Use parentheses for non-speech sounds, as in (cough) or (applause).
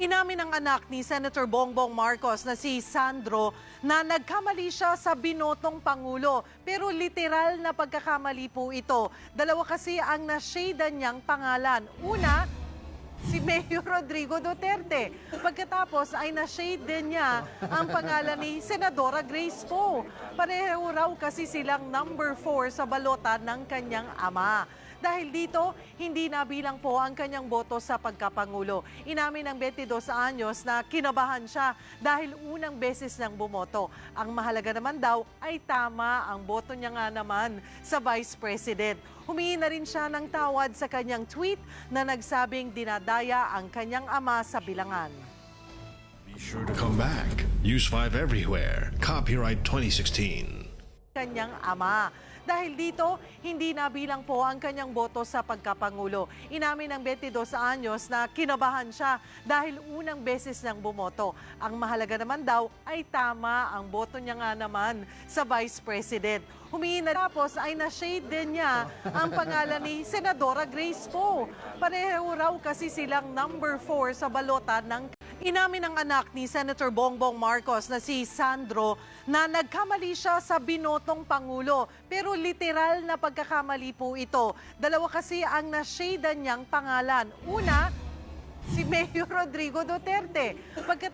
Inamin ng anak ni Senator Bongbong Marcos na si Sandro na nagkamali siya sa binotong Pangulo. Pero literal na pagkakamali po ito. Dalawa kasi ang nasyada niyang pangalan. Una, si (laughs) Mayor Rodrigo Duterte. Pagkatapos ay na-shade din niya ang pangalan ni Senadora Grace Poe. Pareho raw kasi silang number 4 sa balota ng kanyang ama. Dahil dito, hindi nabilang po ang kanyang boto sa pagkapangulo. Inamin ng 22 anyos na kinabahan siya dahil unang beses niyang bumoto. Ang mahalaga naman daw ay tama ang boto niya nga naman sa Vice President. Humingi na rin siya ng tawad sa kanyang tweet na nagsabing dinadaya ang kanyang ama sa bilangan. Be sure to come back. Use 5 everywhere. Copyright 2016. kanyang ama. Dahil dito, hindi nabilang po ang kanyang boto sa pagkapangulo. Inamin ng 22 anyos na kinabahan siya dahil unang beses niyang bumoto. Ang mahalaga naman daw ay tama ang boto niya nga naman sa Vice President. Humingi na tapos ay na-shade din niya ang pangalan ni Senadora Grace Poe. Pareho raw kasi silang number 4 sa balota ng Inamin ng anak ni Senator Bongbong Marcos na si Sandro na nagkamali siya sa binotong Pangulo. Pero literal na pagkakamali po ito. Dalawa kasi ang nasyada niyang pangalan. Una, si (laughs) Mayor Rodrigo Duterte. Pagkat